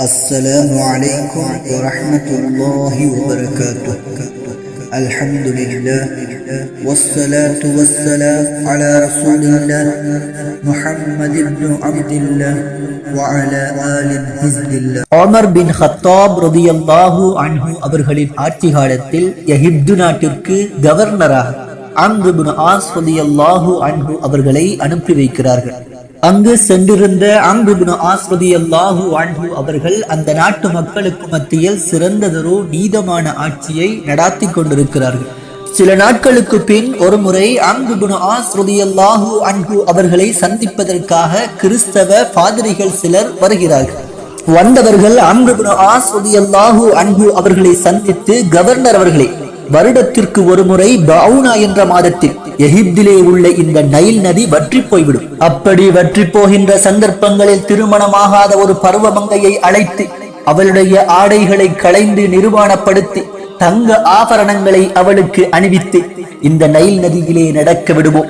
السلام عليكم ورحمة الله وبركاته الحمد لله والصلاة والسلام على رسول الله محمد بن عبد الله وعلى آل حزب الله Umar பின் ஹத்தாப் ரதியல்லாஹு அன்ஹு அவர்களின் ஆட்சி காலத்தில் எகிப்து நாட்டிற்கு கவர்னராக அம்ரு பின் ஆஸ் ரதியல்லாஹு அன்ஹு அவர்களை அனுப்பி வைக்கிறார்கள் அங்கு சென்றிருந்த அம்ரு ஆஸ்ரதி ஆஸ் ரதியல்லாஹு அவர்கள் அந்த நாட்டு மக்களுக்கு மத்தியில் சிறந்ததொரு நீதமான ஆட்சியை நடாத்தி கொண்டிருக்கிறார்கள். சில நாட்களுக்கு பின் ஒரு முறை அங்கு குண ஆஸ்ருதியல்லாஹு அன்ஹு அவர்களை சந்திப்பதற்காக கிறிஸ்தவ பாதிரிகள் சிலர் வருகிறார்கள். வந்தவர்கள் அங்கு குண ஆஸ்ருதியல்லாஹு அன்ஹு அவர்களை சந்தித்து கவர்னர் அவர்களை வருடத்திற்கு ஒரு முறை பவுனா என்ற மாதத்தில் எகிப்திலே உள்ள இந்த நைல் நதி வற்றி போய்விடும் அப்படி வற்றி போகின்ற சந்தர்ப்பங்களில் திருமணமாகாத ஒரு பருவமங்கையை அழைத்து அவளுடைய ஆடைகளை களைந்து நிர்வாணப்படுத்தி தங்க ஆபரணங்களை அவளுக்கு அணிவித்து இந்த நைல் நதியிலே நடக்க விடுவோம்.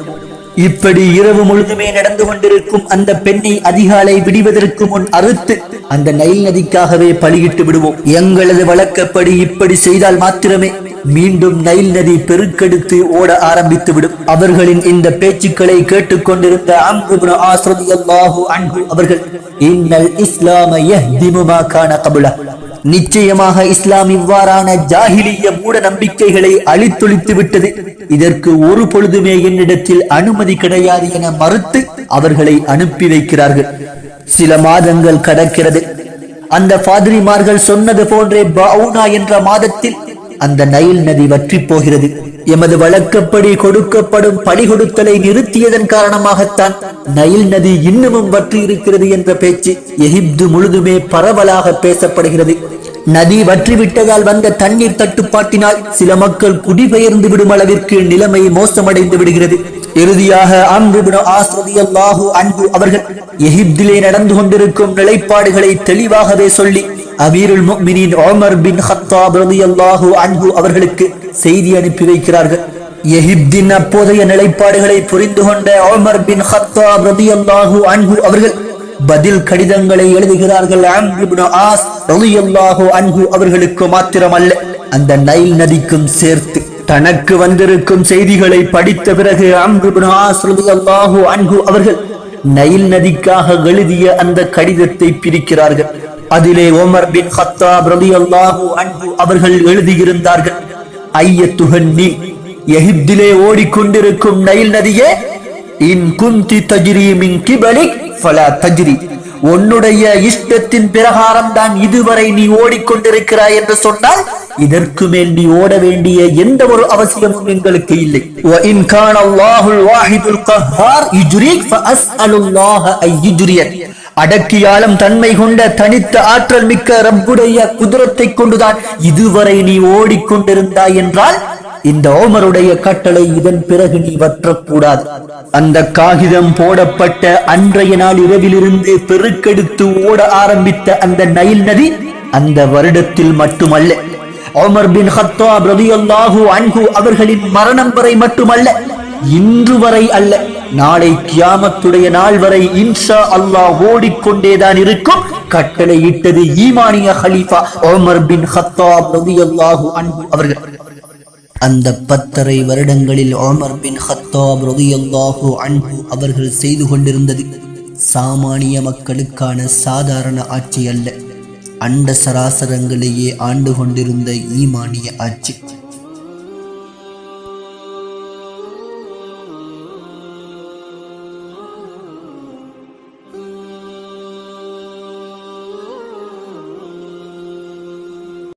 இப்படி இரவு முழுதுமே நடந்து கொண்டிருக்கும் அந்த பெண்ணை அதிகாலை விடுவதற்கு முன் அறுத்து அந்த நைல் நதிக்காகவே பலியிட்டு விடுவோம். எங்களது வழக்கப்படி இப்படி செய்தால் மாத்திரமே மீண்டும் நைல் நதி பெருக்கெடுத்து ஓட ஆரம்பித்து விடும் அவர்களின் இந்த பேச்சுக்களை கேட்டுக்கொண்டிருந்த அவர்கள் இன்னல் இஸ்லாம கபுலா. நிச்சயமாக இஸ்லாம் இவ்வாறான ஜாகிலிய மூட நம்பிக்கைகளை அழித்தொழித்து விட்டது. இதற்கு ஒரு பொழுதுமே என்னிடத்தில் அனுமதி கிடையாது என மறுத்து அவர்களை அனுப்பி வைக்கிறார்கள். சில மாதங்கள் கடக்கிறது. அந்த பாதிரிமார்கள் சொன்னது போன்றே பவுனா என்ற மாதத்தில் அந்த நைல் நதி வற்றி போகிறது எமது வழக்கப்படி கொடுக்கப்படும் பழி கொடுத்தலை நிறுத்தியதன் காரணமாகத்தான் நைல் நதி இன்னமும் வற்றி இருக்கிறது என்ற பேச்சு எகிப்து முழுதுமே பரவலாக பேசப்படுகிறது. நதி வற்றிவிட்டதால் வந்த தண்ணீர் தட்டுப்பாட்டினால் சில மக்கள் குடிபெயர்ந்து விடும் அளவிற்கு நிலைமை மோசமடைந்து விடுகிறது. இறுதியாக அன்பு அவர்கள் எகிப்திலே நடந்து கொண்டிருக்கும் நிலைப்பாடுகளை தெளிவாகவே சொல்லி அமீருல் முக்மினின் ஓமர் பின் ஹத்தாப் ரலியல்லாஹு அன்ஹு அவர்களுக்கு செய்தி அனுப்பி வைக்கிறார்கள். எகிப்தின் அப்போதைய நிலைப்பாடுகளை புரிந்து கொண்ட ஓமர் பின் ஹத்தாப் ரலியல்லாஹு அன்ஹு அவர்கள் பதில் கடிதங்களை எழுதுகிறார்கள். ஆஸ் ரலியல்லாஹு அன்ஹு அவர்களுக்கு மாத்திரமல்ல. அந்த நைல் நதிக்கும் சேர்த்து தனக்கு வந்திருக்கும் செய்திகளை படித்த பிறகு ஆஸ் ரலியல்லாஹு அன்ஹு அவர்கள் நைல் நதிக்காக எழுதிய அந்த கடிதத்தை பிரிக்கிறார்கள். அதிலே ஓமர் பின் ஹத்தாப் ரலி அல்லாஹு அன்பு அவர்கள் எழுதியிருந்தார்கள் ஐயத்துகன்னி எகிப்திலே ஓடிக்கொண்டிருக்கும் நைல் நதியே இன் குந்தி தஜிரி மின் கிபலி ஃபலா தஜிரி. உன்னுடைய இஷ்டத்தின் பிரகாரம் தான் இதுவரை நீ ஓடிக்கொண்டிருக்கிறாய் என்று சொன்னால் இதற்கு மேல் நீ ஓட வேண்டிய எந்த ஒரு அவசியமும் எங்களுக்கு இல்லை. இன் கான் அல்லாஹுல் வாஹிதுல் கஹார் இஜ்ரி ஃபஅஸ்அலுல்லாஹ ஐயுஜ்ரியன் அடக்கியாளம் தன்மை கொண்ட தனித்த ஆற்றல் மிக்க ரப்புடைய குதிரத்தை கொண்டுதான் இதுவரை நீ ஓடிக்கொண்டிருந்தாய் என்றால் இந்த ஓமருடைய கட்டளை இதன் பிறகு நீ வற்றக்கூடாது. அந்த காகிதம் போடப்பட்ட அன்றைய நாள் இரவிலிருந்து பெருக்கெடுத்து ஓட ஆரம்பித்த அந்த நைல் நதி அந்த வருடத்தில் மட்டுமல்ல ஓமர் பின் ஹத்தா பிரதியல்லாஹு அன்ஹு அவர்களின் மரணம் வரை மட்டுமல்ல இன்று வரை அல்ல. நாளை கியாமத்துடைய நாள் வரை இன்ஷா அல்லாஹ் ஓடிக்கொண்டேதான் இருக்கும். கட்டளை இட்டது ஈமானிய ஹலீஃபா ஓமர் பின் ஹத்தாப் ரலியல்லாஹு அன்ஹு அவர்கள். அந்த பத்தரை வருடங்களில் ஓமர் பின் ஹத்தாப் ரலியல்லாஹு அன்பு அவர்கள் செய்து கொண்டிருந்தது சாமானிய மக்களுக்கான சாதாரண ஆட்சி அல்ல. அண்ட சராசரங்களையே ஆண்டு கொண்டிருந்த ஈமானிய ஆட்சி.